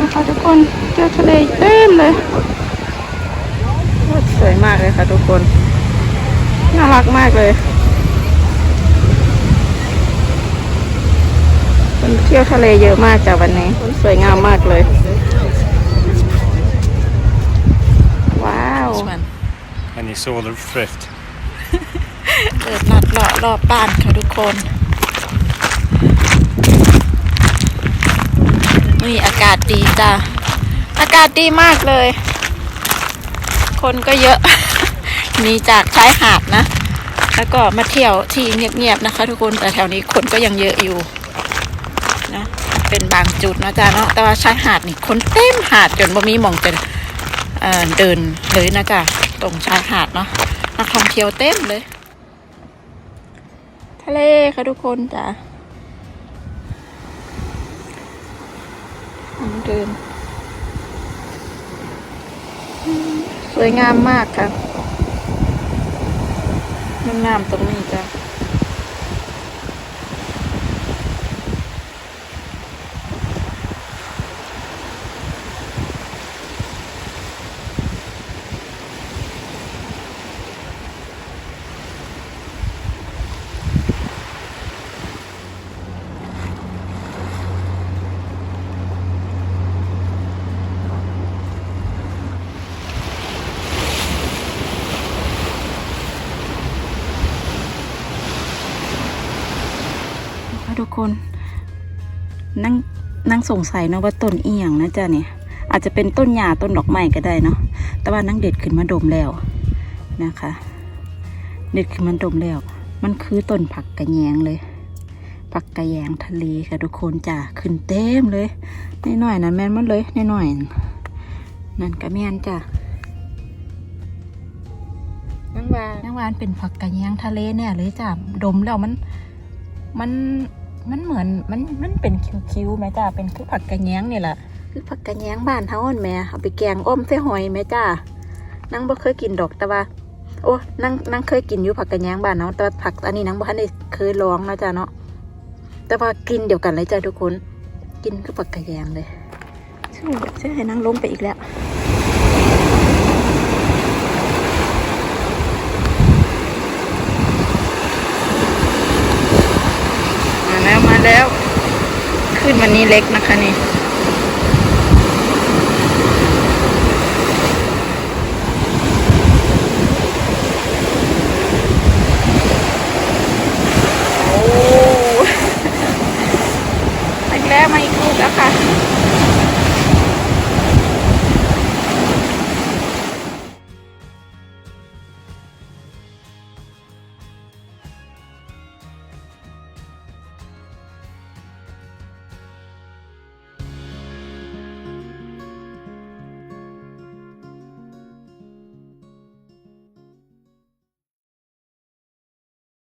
นะคะทุกคนเที่ยวทะเลเต็มเลยสวยมากเลยค่ะทุกคน น่ารักมากเลยคนเที่ยวทะเลเยอะมากจากวันนี้คนสวยงามมากเลย ว้าวมัน And you saw the thrift. เปิดลัดเลาะรอบบ้านค่ะทุกคน นี่อากาศดีจ้ะอากาศดีมากเลย คนก็เยอะหนีจากชายหาดนะ แล้วก็มาเที่ยวที่เงียบๆนะคะ ทุกคนแต่แถวนี้คนก็ยังเยอะอยู่นะเป็นบางจุดนะจ้ะเนาะแต่ว่าชายหาดนี่คนเต็มหาดจนบ่มีมองจะเเดินเลยนะจ๊ะตรงชายหาดเนาะนักท่องเที่ยวเต็มเลย ทะเลค่ะทุกคนจ้ะ เดิน สวยงามมากค่ะมันงามตรงนี้จ้ะ ทุกคนนั่งนั่งสงสัยเนาะว่าต้นอีหยังนะจ๊ะเนี่ยอาจจะเป็นต้นหญ้าต้นดอกไม้ก็ได้เนาะแต่ว่านั่งเด็ดขึ้นมาดมแล้วนะคะ เด็ดขึ้นมาดมแล้ว มันคือต้นผักกระแยงเลย ผักกระแยงทะเลค่ะทุกคนจ้ะขึ้นเต็มเลยน้อยๆนั่นแม่นหมันเลยน้อยๆนั่นก็แม่นจ้ะนังวานนังวานเป็นผักกระแยงทะเลเนี่ยเลยจ้ะดมแล้วมันมัน มันเหมือนมันมันเป็นคิ้วๆไหมจ้าเป็นคือผักกระแยงนี่แหละคือผักกระแยงบ้านเฮาอ่อนแหม่เอาไปแกงอ้อมใส่หอยไหมจ้านังบ่เคยกินดอกแต่ว่า โอ้นังนังเคยกินอยู่ผักกระแยงบ้านเนาะแต่ว่าผักอันนี้นังบ่ทันได้เคยลองนะจ้าเนาะแต่ว่ากินเดียวกันเลยจ้าทุกคน กินคือผักกระแยงเลยช่วยช่วยให้นังลงไปอีกแล้ว แล้ว ขึ้นวันนี้เล็กนะคะนี่แล้วมาอีกลูกแล้วค่ะ